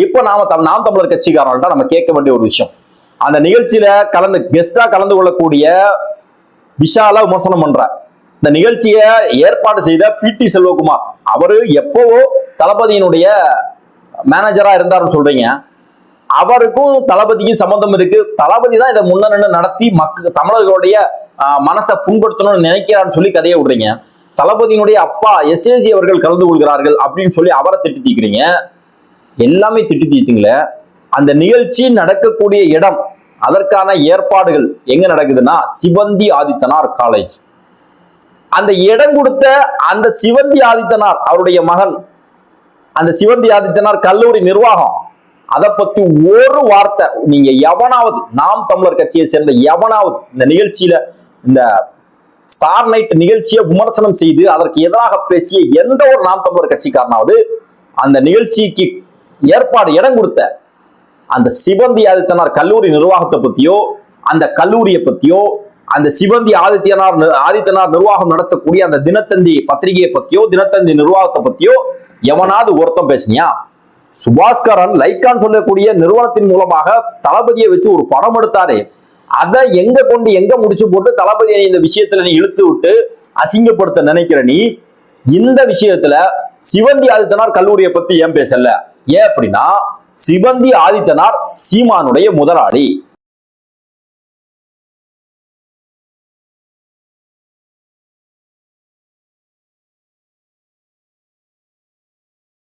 இப்போ நாம தம் நாம் தமிழர் கட்சிக்காரர்கள்ட்ட நம்ம கேட்க வேண்டிய ஒரு விஷயம். அந்த நிகழ்ச்சியில கலந்து கெஸ்டா கலந்து கொள்ளக்கூடிய விஷால விமர்சனம் பண்ற இந்த நிகழ்ச்சியை ஏற்பாடு செய்த பி டி செல்வகுமார். அவரு எப்பவோ தளபதியினுடைய மேனேஜரா இருந்தாருன்னு சொல்றீங்க. அவருக்கும் தளபதிக்கும் சம்பந்தம் இருக்கு. தளபதி தான் இதை முன்னணி நடத்தி மக்கள் தமிழர்களுடைய மனசை புண்படுத்தணும்னு நினைக்கிறான்னு சொல்லி கதையை விடுறீங்க. தளபதியினுடைய அப்பா எஸ்எஸ்சி அவர்கள் கலந்து கொள்கிறார்கள் அப்படின்னு சொல்லி அவரை திட்டி தீக்கிறீங்க எல்லாமே திட்டி தீட்டுங்களே அந்த நிகழ்ச்சி நடக்கக்கூடிய இடம் அதற்கான ஏற்பாடுகள் எங்க நடக்குதுன்னா சிவந்தி ஆதித்தனார் காலேஜ் அந்த இடம் கொடுத்த அந்த சிவந்தி ஆதித்தனார் அவருடைய மகன் அந்த சிவந்தி ஆதித்தனார் கல்லூரி நிர்வாகம் அதை பத்தி ஒரு வார்த்தை நீங்க எவனாவது நாம் தமிழர் கட்சியை சேர்ந்த எவனாவது இந்த நிகழ்ச்சியில இந்த ஸ்டார் நைட் நிகழ்ச்சியை விமர்சனம் செய்து அதற்கு எதிராக பேசிய எந்த ஒரு நாம் தமிழர் கட்சிக்காரனாவது அந்த நிகழ்ச்சிக்கு ஏற்பாடு இடம் கொடுத்த அந்த சிவந்தி ஆதித்தனார் கல்லூரி நிர்வாகத்தை பத்தியோ அந்த கல்லூரியை பத்தியோ அந்த சிவந்தி ஆதித்யனார் ஆதித்தனார் நிர்வாகம் நடத்தக்கூடிய அந்த தினத்தந்தி பத்திரிகையை பத்தியோ தினத்தந்தி நிர்வாகத்தை பத்தியோ எவனாவது ஒருத்தன் பேசினியா? சுபாஸ்கரன் லைக்கான் சொல்லக்கூடிய நிறுவனத்தின் மூலமாக தளபதியை வச்சு ஒரு படம் எடுத்தாரு. அதை எங்க கொண்டு எங்க முடிச்சு போட்டு தளபதியை இந்த விஷயத்துல நீ இழுத்து விட்டு அசிங்கப்படுத்த நினைக்கிற நீ? இந்த விஷயத்துல சிவந்தி ஆதித்தனார் கல்லூரியை பத்தி ஏன் பேசல? ஏன் அப்படின்னா சிவந்தி ஆதித்தனார் சீமானுடைய முதலாளி.